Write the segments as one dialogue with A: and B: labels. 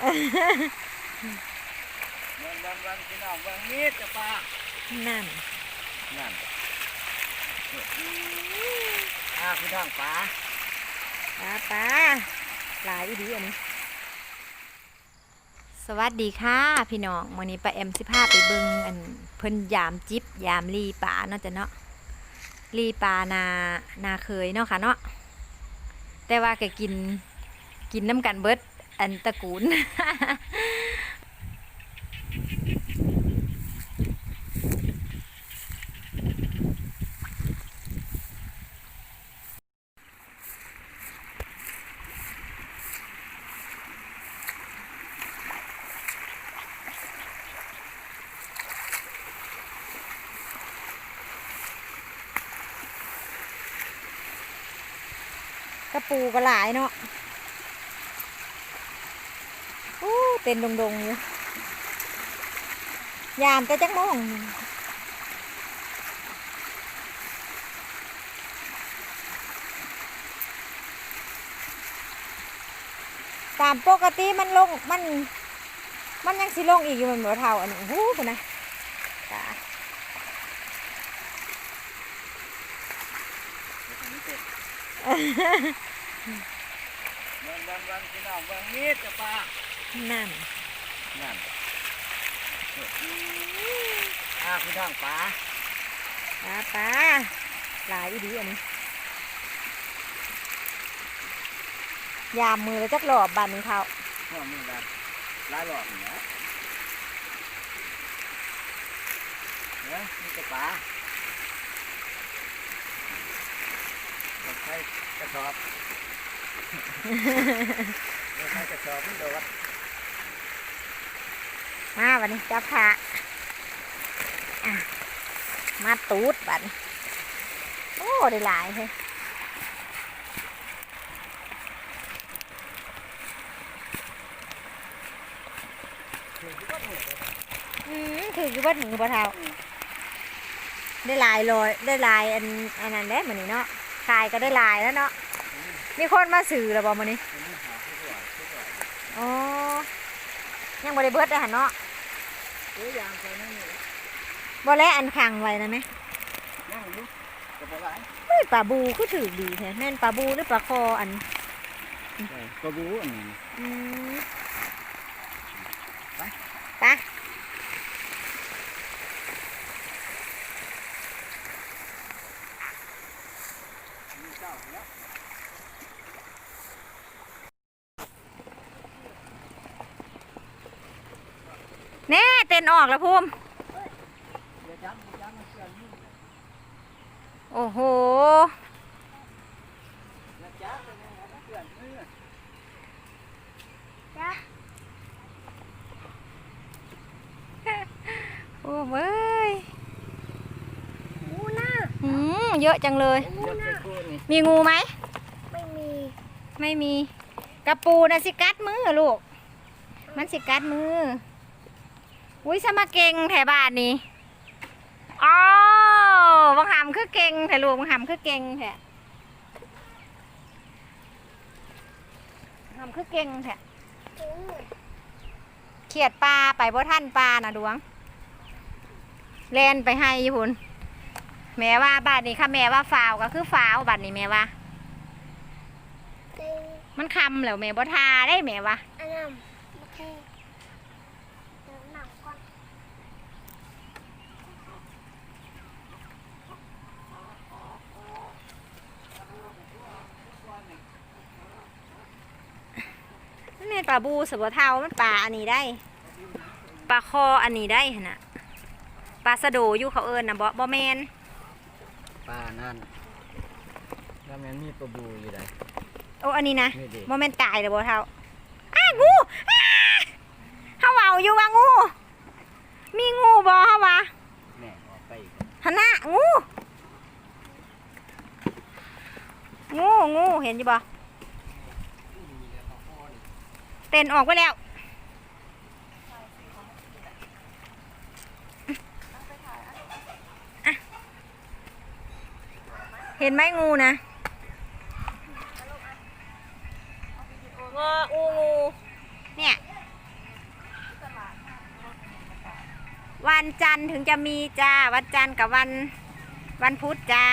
A: เบิ่งเบิ่งเบิ่งพี่น้องเบิ่งมีดจะปลา
B: นั่น
A: นั่นอ่าพี่น้องปลา
B: ปลาปลาหลายอีดีอันนี้ สวัสดีค่ะพี่น้องวันนี้ป้าแอมสิพาไปเบิ่งอันเพิ่นยามจิบยามลีปลาเนาะจ้ะเนาะลีปลานานาเคยเนาะค่ะเนาะแต่ว่าก็กินกินน้ำกันเบิด อันตะกูล กระปูก็หลายเนาะอู้ เต็นดงๆอยู่ยามแต่จักโมงตามปกติมันลงมัน มันยังสิลงอีกอยู่มันเหมือนเท่าอันนี้หูคุณนะตา
A: เบิ่งเบิ่งเบิ่งพี่น้องเบิ่งมีดจะปลา
B: นั่น
A: นั่นอ่าพี่น้องปลา
B: ปลาปลาหลายอีดีอันนี้ยามมือแล้วจักหลอบบันเขา
A: หัวมือละหลายหลอดเนี่ยเนี่ยนี่จะปลาใช้กระสอบใช้กระสอบมันโดด
B: มาวันนี้จะพาะมาตูดบัดนโอ้ได้หลายเลยอืมถืออยู่บ้านหนึ่งบ่เท่าได้ลายลอยได้ลายอันอันนั้นได้เหมือนนี้เนาะขายก็ได้ลายแล้วเนาะมีคนมาสื่อแล้วบอมวัน
A: นี้
B: อ๋อยังบ่ได้เบิดได้หันเนาะ
A: เอ้ยยางไปนั่นนี่
B: บ่แล้วอันขังไว้นะไหม
A: นั่งอยู่กับปลาไหล
B: เฮ้ยปลาบูคือถือดีแท้แม่นปลาบูหรือปลาคออัน
A: ปลาบูอันนี้
B: อืม
A: ไป
B: ไปแน่เต้น ออกแล้วภูมิ
A: เดี๋ยวจับเดี๋ยวจับมาเชื่อนี่
B: โอ้โห
A: เดี๋ยวจับไปเลยนะเชื่อนี่
B: โอ้เว้ย
C: งูน่า
B: อืมเยอะจังเลย
A: เดี๋ยวจะพูดนี่
B: มีงูไหม
C: ไม่มี
B: ไม่มี กระปูนะสิกัดมือลูก มันสิกัดมือ อุ้ยสมาเก่งแถวบ้านนี่อ๋อบังหำคือเก่งแถลูกบังหำคือเก่งแถบังหำคือเก่งแถเขียดปลาไปบ่ท่านปลานะดวงแลนไปให้อยู่พุ่นแม่ว่าบ้านนี้ค่ะแม่ว่าฟาวก็คือฟาวบ้านนี้แม่ว่า
C: เต็ง
B: มันคำแล้วแม่บ่ทาได้แม่วะ
C: อันนั้นโอเคเดี๋ยวหนังก่อน
B: มัน เป็นปลาบูสบเทามันปลาอันนี้ได้ ปลาคออันนี้ได้หั่นน่ะปลาสะโดอยู่เขาเอิญนะบ่บ่แมน
A: ปลานั่นแล้วมันมีปลาบูอยู่ไหน
B: โอ้อันนี้นะ
A: นี่ดิ
B: บ่แมนตายเลยบ่เทาอ้างูอ้าเฮาเว้าอยู่ว่างู มีงูบ่เฮาวะ
A: แม่ออกไปอีก
B: หั่นน่ะงูงูงูเห็นอยู่บ่ เต้นออกไปแล้ว เห็นไหมงูนะงูงูเนี่ย
D: วันจันทร์ถึงจะมีจ้า วันจันทร์กับวันวันพุธจ้า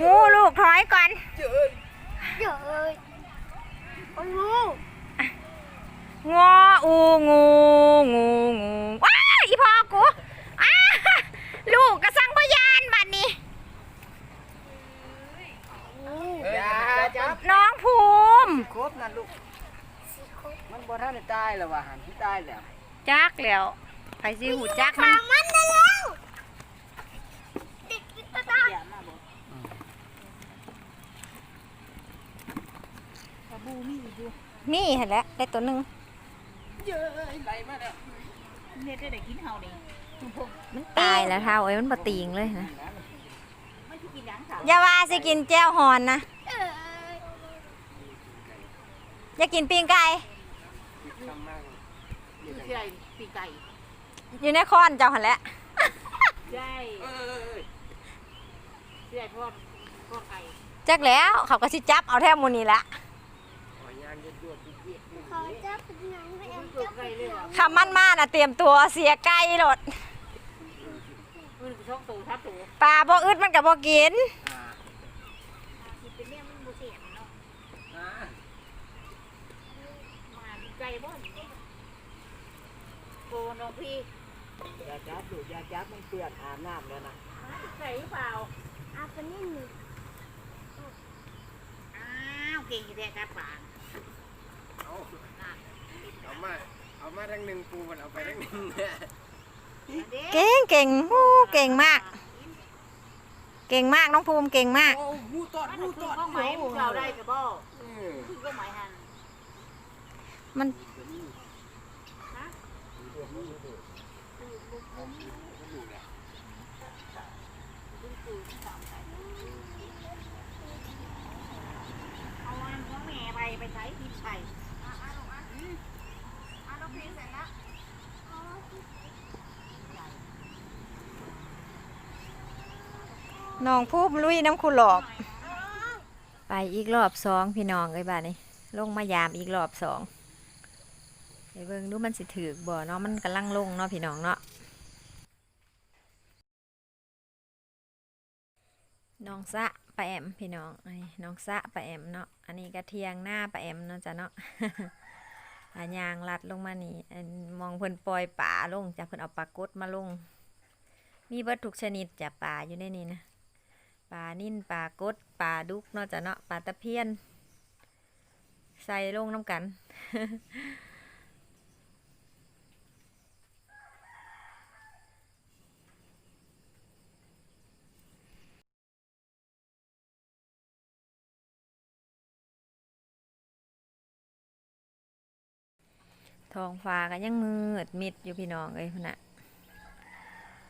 D: งูลูกถอยก่อน
A: เย
C: อะ เยอะงู
D: งออูงูงูงูว้ายอีพ่อกูอ้าลูกกระสังพยานบัดนี้
A: อย่าจับ
D: น้องภูมิ
A: ครบนั่นลูก
C: สีครบ
A: มันบ่ทันได้ตายแล้วว่ะหันที่ตายแล้ว
D: จักแล้วไผสิหูจักมัน
C: ขามันได้แล้วติดติดตาตา
D: มีเห็นแล้วได้ตัวหนึ่ง
A: เย้ยไหลมาแล้ว
E: เนี่ยได้ได้กินเฮานี่
D: มันตายแล้วเท่าเอ้ยมันบะติงเลยนะ
E: ไม่ใช่กินหยังค่ะ
D: อย่าว่าสิกินแจ้วฮอนนะ
C: เอ้ย
D: อย่ากินปิ้งไก่
E: คือใช่ปีไก่
D: อยู่ในค้อนเจ้าหันแหล้ว
E: ใช่
A: เอ้ย
E: ใช่พ่อพ่อไก่
D: จักแล้วเขาก็สิจับเอาแทบมูนี่ละ
A: หอยยางยืดยวดยืดยวด
C: ขอจับเป็นห นังไปเอ็ม
E: ตัว
C: จับ
E: ไก่เลยเหรอ
D: คำมันมาน่ะเตรียมตัวเสียไก่โหลด
E: มันช่องตัวทับตัว
D: ปลาบ่อึดมันกับบ่กิน
A: อ่า
E: ที่เป็นเนี่ยมันบ่เสียงเนาะ
A: อ่า
E: มาไก่บ่โกน้องพี่
A: อย่าจับลูกอย่าจับมันเปื้อนอาบน้ำแล้วนะ
E: ไก่เปล่า
C: อาปนี่หนึ่ง
E: อ้าวเก่งแท้ครับป่า
A: เอาเอา มาเอามาทั้งหนึ่งปูมันเอาไปทั้งหนึ่งเนี่ย
D: เก่งเก่งหู้เก่งมาก เก่งมากน้องภูมิเก่งมาก
A: โอ้หูตอดหูตอด
E: ข้องไหมเราได้กับบ่
A: เออ
E: คือก็หมายหัน
D: มัน
E: เอาอันของแม่ไปไปใช้ที่ใส่อะอะลงอะอืมอะลงเพลงเสร็จแล้ว
D: น้องภูมิลุยน้ำคุหลอกไปอีกรอบสองพี่น้องไอ้บ้านนี้ลงมายามอีกรอบสองไปเบิ่งดูมันสิถือบ่เนาะมันกำลังลงเนาะพี่น้องเนาะน้องสะปะแอมพี่น้องไอ้น้องสะปะแอมเนาะอันนี้กระเทียงหน้าปะแอมเนาะจ้ะเนาะอายางลัดลงมานี่มองเพิ่นปล่อยป่าลงจ้ะเพิ่นเอาปลากดมาลง มีเบิดทุกชนิดจ้ะป่าอยู่ในนี้นะ ปลานิ่นปลากดปลาดุกเนาะจ้ะเนาะปลาตะเพียน ใส่ลงน้ำกัน ทองฟ้าก็ยังมืดมิดอยู่พี่น้องเอ้ยพุ่นน่ะ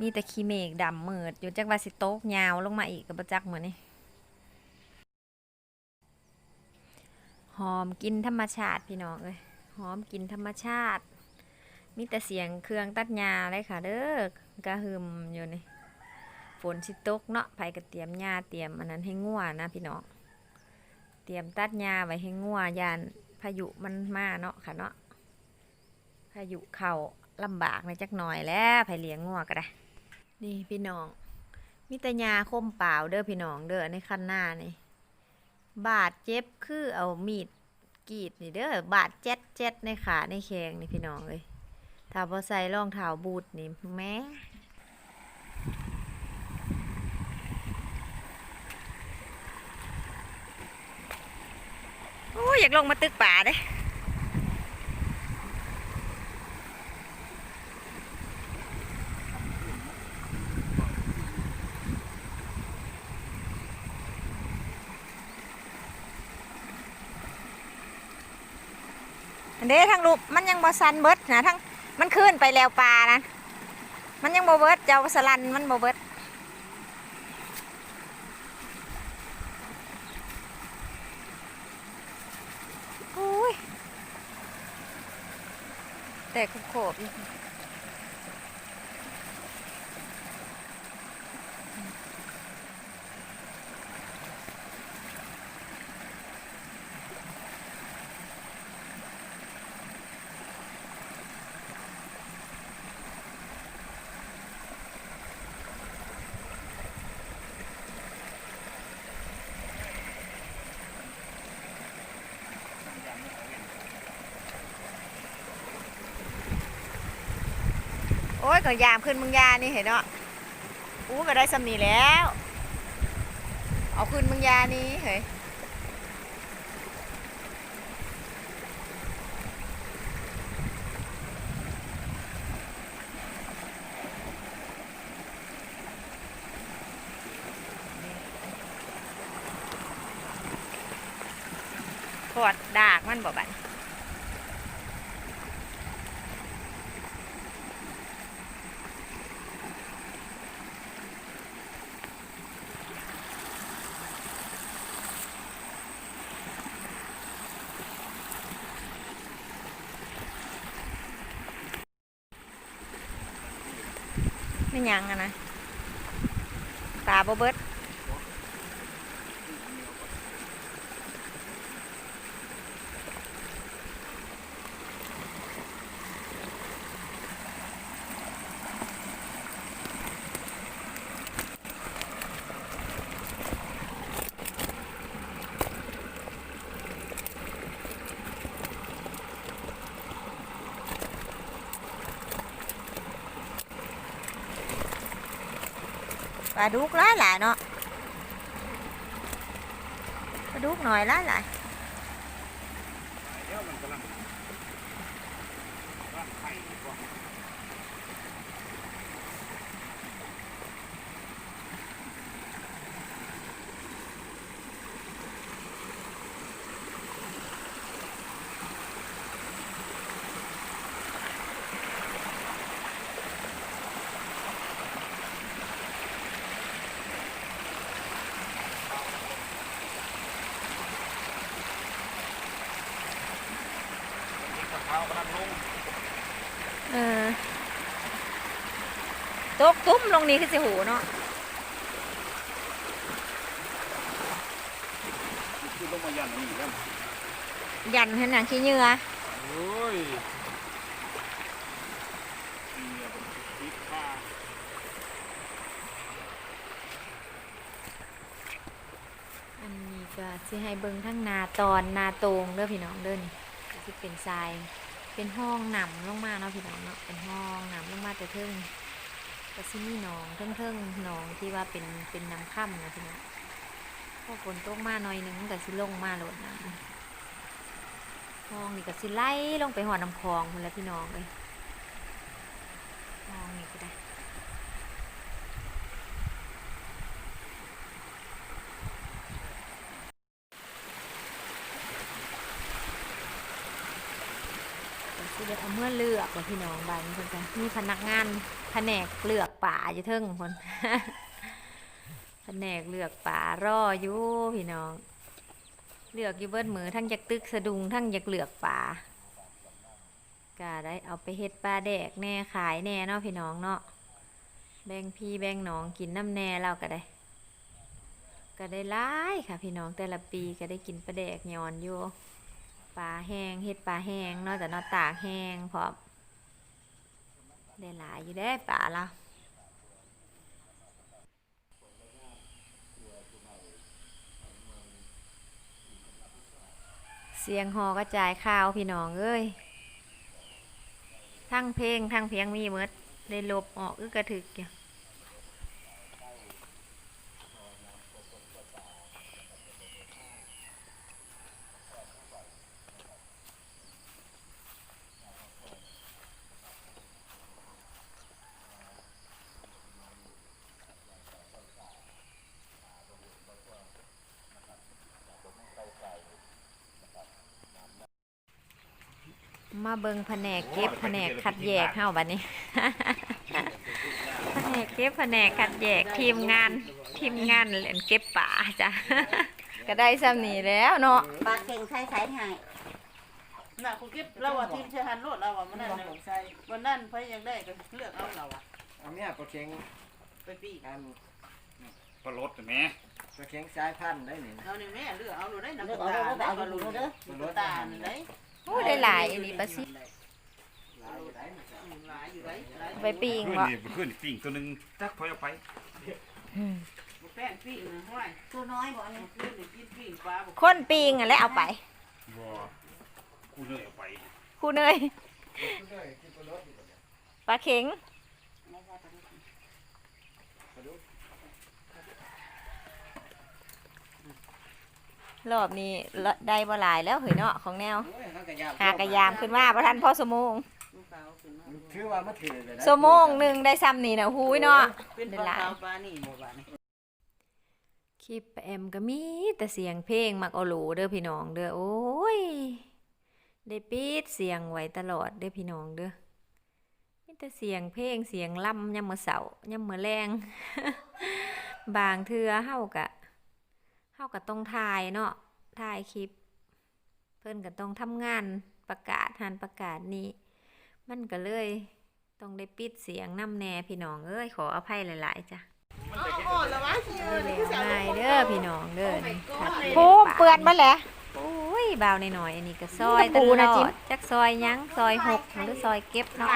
D: มีแต่ขี้เมฆดำมืดอยู่จักว่าสิโต๊กยาวลงมาอีกกับประจักเหมือนนี่หอมกินธรรมชาติพี่น้องเอ้ยหอมกินธรรมชาติ มีแต่เสียงเครื่องตัดหญ้าเลยค่ะเด้อกระหึมอยู่นี่ฝนสิตกเนาะไผก็เตรียมหญ้าเตรียมอันนั้นให้งัวนะพี่น้องเตรียมตัดหญ้าไว้ให้งัวยานพายุมันมาเนาะค่ะเนาะพายุเข้าลำบากในจักหน่อยแล้วไผเลี้ยงงัวก็ได้ นี่พี่น้องมีแต่ยาคมเปล่าเด้อพี่น้องเด้อในคันหน้านี่ บาดเจ็บคือเอามีดกรีดนี่เด้อบาดเจ็ดเจ็ดในขาในแขงนี่พี่น้องเลยถ้าพอใส่รองเท้าบูทนี่แม่โอ้ยอยากลงมาตึกป่าเด้ เด้ทั้งลูกมันยังบ่ซันเบิดนะทั้งมันขึ้นไปแล้วปลานะมันยังบ่เบิดเจ้าสลันมันบ่เบิดโอ้ยแต่โขบๆอยู่ โอ้ยก็ยามขึ้นมึงยานี่เห็นเนาะอู้ก็ได้สำนีแล้ว เอาขึ้นมึงยานี้เฮ้ยขอดดากมันบ่บัด ไม่ ยังอะนะตาบ่เบิด ปลาดุกหลายหลายเนาะปลาดุกหน่อยหลายหลาย
A: เดี๋ยวมันกำลังร่างไข่ดีกว่า นี่กับเขากำลังลง
D: เออ ตกตุ้มลงนี้คือสิหูเนาะ
A: คือลงมายันนี่แล้ว
D: ยันเห็นหนังขี้เหงื่อ
A: โอ้ย
D: อันนี้ก็สิให้เบิ่งทั้งนาตอนนาโตงเด้อพี่น้องเด้อนี่ก็สิเป็นทรายเป็นห้องหนำลงมาเนาะพี่น้องเนาะเป็นห้องหนำลงมาแต่เทิง ก็สิมีหนองเทิงเทิงหนองที่ว่าเป็นเป็นน้ำค่ำนะพี่น้องพอฝนตกมาหน่อยหนึงมันก็สิลงมาหลดน้ำห้องนี่ก็สิไล่ลงไปหอดน้ำคลองคนแล้วพี่น้องเลยมองนี่ก็ได้ ก็สิได้เอาเมื่อเลือกว่าพี่น้องบ้านนี้เพิ่นมีพนักงานแผนกเลือกป่าอยู่เทิงคนแผนกเลือกป่ารออยู่พี่น้อง เลือกอยู่เบิดมือทั้งอยากตึกสะดุงทั้งอยากเลือกป่าก็ได้เอาไปเฮ็ดปลาแดกแน่ขายแน่เนาะพี่น้องเนาะแบ่งพี่แบ่งน้องกินน้ำแน่เราก็ได้ ก็ได้หลายค่ะพี่น้องแต่ละปีก็ได้กินปลาแดกยอนอยู่ ปลาแห้งเฮ็ดปลาแห้งนาะแต่เนาะตากแห้งพร้อมได้หลายอยู่ได้ปลาเราเสียงหอกระจายข่าวพี่น้องเอ้ย ทั้งเพลงทั้งเพียงมีหมดได้ลบออกอึกระถึกอย่ มาเบิงแผนกเก็บแผนกคัดแยกเฮาบัดนี้ แผนกเก็บแผนกคัดแยกทีมงานทีมงานเล่นเก็บป่าจ้ะ ก็ได้ซ้ำนี้แล้วเนาะ
E: ปลาเก่งใช้ใช้ให้น่ะคุณเก็บเราว่าทีมชาฮันโลดเราว่ามันนั่นน่ะวันนั้นเพิ่นยังได้ก็เลือกเอาเราอะ
A: เอาเนี่ยปลาเค็ง
E: ไปปีก
A: อัน
F: ปลาลดเห็นไหม
A: ปลาเค็งสายพันธุ์ได้นี่นะ
E: เอานี่แม่เลือกเอาดูได้น้ำตาลได้ก็รู้เด้อน้ำตาลได้
D: โอ้ได้หลายอีหลีปลาซิ
A: หลายอยู่ได้นะจ๊ะ
E: หลายอยู่ได้หลาย
D: ไปปีง
F: ขึ้น
D: บ่
F: นี่ขึ้นปิ่งตัวหนึงจักพอเอาไป
D: อืม
E: แป้งปีกนะห้วยตัวน้อยบ่อันนี้ขึ้นนี่กินปีกปลาบ่
D: คนปีงอะแล้วเอาไป
F: บ่กูเหนื่อยเอาไป
D: ครูเนย
A: คุณได้กินปลาลดอยู่บ่เนี่ย
D: ปลาเข็ง
E: ไม่ใช่ปลาดุก
D: รอบนี้ละได้บ่หลายแล้วเฮ้ยเนาะของแนว
A: โอ้ยเขากระยาม
D: หากระยามขึ้นมาบ่ทันพอสมง
E: ลูกสาวขึ้นมา
A: ถือว่ามาถือเลยนะ
D: สมงหนึงได้ซ้ำนี่นะหูยเนาะ
E: เป็นปลาขาวปลานี่บ่บาดนี่
D: คลิปแอมก็มีแต่เสียงเพลงมักเอาโหลเด้อพี่น้องเด้อโอ้ยได้ปิดเสียงไว้ตลอดเด้อพี่น้องเด้อมีแต่เสียงเพลงเสียงล่ำยามมื้อเสาร์ยามมื้อแรงบางเทื่อเฮากะ เฮาก็ต้องถ่ายเนาะถ่ายคลิป เพิ่นก็ต้องทำงานประกาศหันประกาศนี้ มันก็เลยต้องได้ปิดเสียงนำแน่พี่น้องเอ้ยขออภัยหลาย ๆจ้ะ
E: อ๋อแล้ววะ
D: เด้อแล้วง่ายเด้อพี่น้องเด้อนี่ผัดภูมิเปื้อนมาแหละโอ้ยบาวหน่อยๆอันนี้ก็ซอยตลอดจักซอยหยังซอยหกหรือซอยเก็บเนาะ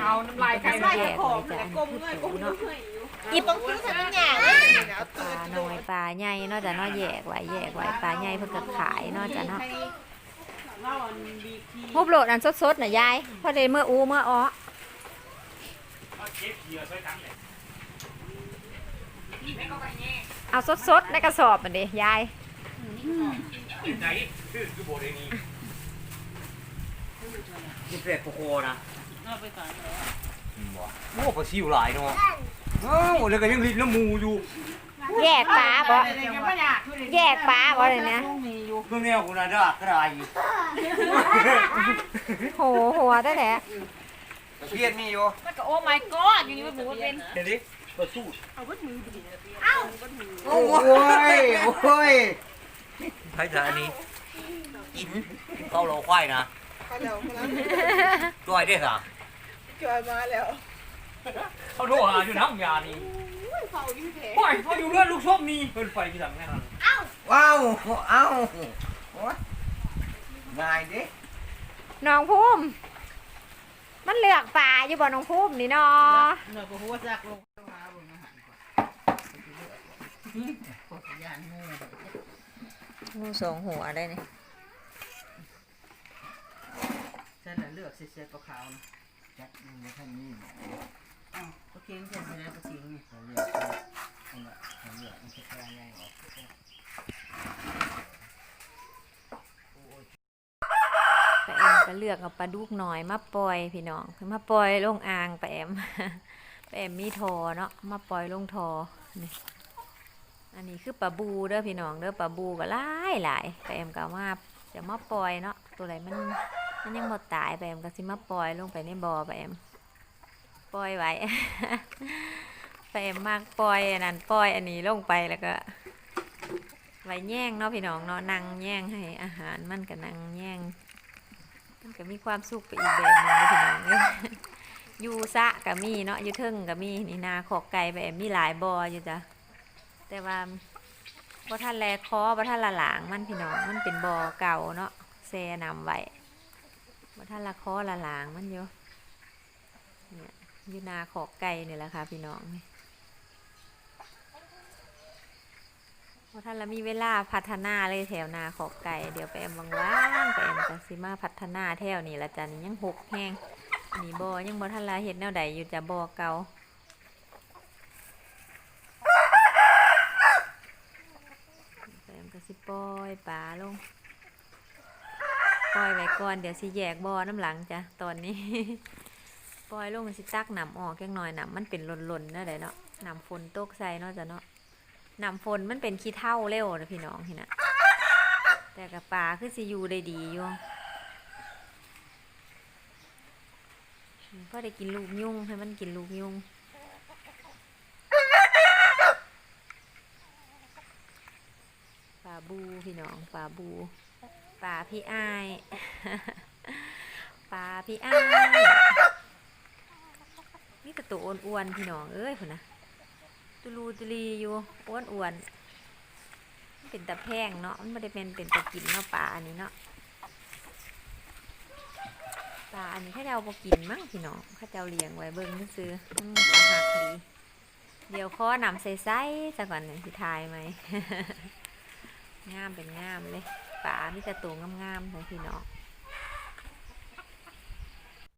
E: เอาน้ำลายไก่
D: แยกไว้จ้ะอันนี้คือปูเนาะ
E: อีต้องซื้อสักอย่าง
D: ปลาน้อยปลาใหญ่เนาะจ้ะเนาะแยกไว้แยกไว้ปลาใหญ่เพิ่นก็ขายเนาะจ้ะเนาะ
E: เล่าอันดีที
D: ฮุบโหลดอันสดๆน่ะยายพอได้เมื่ออูเมื่ออ้อ
F: เอาเก็บเกี่ยวใส่กันเลย
D: เอาสดๆในกระสอบมันดิยาย
F: ใจคือคือโบเดนี
A: กินเป็ดโคโคนะ
E: เอาไปขายแล้ว
A: โอ้ปลาซิวหลายเนาะ เอ้าแล้วก็ยังลิ้นน้ำมูอยู่
D: แยกปลาบ่แยกปลาบ่เลยนะ
E: มีอยู่
A: เพิ่งแนวคุณน่ะเด้อกระดาษอยู่
D: โหหัวได้แหละ
A: ตะเพียนมีอยู่
E: มันก็โอ้ my god อยู่นี่มันหมูเป็น
A: เห็นดิปลาสู้
E: เอาวัดมือไปดิ
A: โอ้ยโอ้ยใครจะอันนี้กินเข้าโลควายนะ
E: เขาแล้วเขาแล้ว
A: จ้อยได้สะ
E: จอยมาแล้ว
G: เขาโทรหาอยู่น้ำยานี่
E: เผายิ่งแผล
G: โอ้ยเขาอยู่เรื่องลูกชอบนี่เพิ่นไปที่หลังแน่นอน
A: ว้าวเอ้าโอ้ยง่ายดิ
D: น้องภูมิมันเลือกปลาอยู่บ่น้องภูมินี่เนาะ
E: เนื้อก็หัวซักลงมาบนอาหารก่อนกดยานงู
D: งูสองหัวได้นี่
E: ใช่แล้วเลือกเสียๆขาวๆนะ
A: จักมันท่านนี้
E: อ้าวโอเคม่ใช่เสียกระสิงไง
A: เขาเรียเขาเรียกเขาเรียกมันจะกลายง่ายออก
D: ปลาแอมก็เลือกเอาปลาดุกหน่อยมาปล่อยพี่น้องคือมาปล่อยลงอ่างปลาแอมปลาแอมมีทอเนาะมาปล่อยลงทอนี่อันนี้คือปลาบูเด้อพี่น้องเด้อปลาบูก็หลายหลายปลาแอมก็มาจะมาปล่อยเนาะตัวไหนมันมันยังบ่ตายปลาแอมก็สิมาปล่อยลงไปในบ่อปลาแอม ปล่อยไว้ปลาแอมมากปล่อยอันนั้นปล่อยอันนี้ลงไปแล้วก็ไว้แย่งเนาะพี่น้องเนาะนั่งแย่งให้อาหารมันก็นั่งแย่งมันก็มีความสุขไปอีกแบบนึงพี่น้องเอ้ยอยู่สะก็มีเนาะอยู่เทิงก็มีนี่นาขอกไก่แบบมีหลายบออยู่จ้ะแต่ว่าบ่ท่านแลคอบ่ท่านละหลางมันพี่น้องมันเป็นบอเก่าเนาะแซนำไว้บ่ท่านละคอละหลางมันอยู่ ยูนาขอกไก่เนี่ยแหละค่ะพี่น้องนี่บ่ท่านละมีเวลาพัฒนาเลยแถวนาขอกไก่เดี๋ยวไปแอมว่างๆไปแอมก็สิมาพัฒนาแถวนี่ละจ้ะนี่ยังหกแห้งอันนี้บอยังบ่ทันลาเฮ็ดแนวใดอยู่จะบอเก่าแปมก็สิปล่อยปลาลงปล่อยไว้ก่อนเดี๋ยวสิแยกบอน้ำหลังจ้ะตอนนี้ ปล่อยลงสิตักน้ำออกจังหน่อยน้ำมันเป็นหล่นๆนั่นแหละเนาะน้ำฝนตกใส่เนาะจ้ะเนาะน้ำฝนมันเป็นขี้เถ้าเร็วนะพี่น้องที่น่ะแต่กับปลาคือสิอยู่ได้ดีอยู่ก็ได้กินลูกยุ่งให้มันกินลูกยุ่งปลาบูพี่น้องปลาบูปลาพี่อ้ายปลาพี่อ้าย นี่กระตัวอ้วนๆพี่น้องเอ้ยคนนะตุลูตุลีอยู่อ้วนอ้วนๆเป็นตะแพงเนาะมันไม่ได้เป็นเป็นตะกินเนาะปลาอันนี้เนาะปลาอันนี้ข้าเจ้าบกินมั้งพี่น้องข้าเจ้าเลี้ยงไว้เบิ่งซื้อๆอืมปลาหักดีเดี๋ยวข้อนำใส่ไส้ซะก่อนหนึ่งสิทายไหมงามเป็นงามเลยปลามีแต่ตัวงามๆเลยพี่น้อง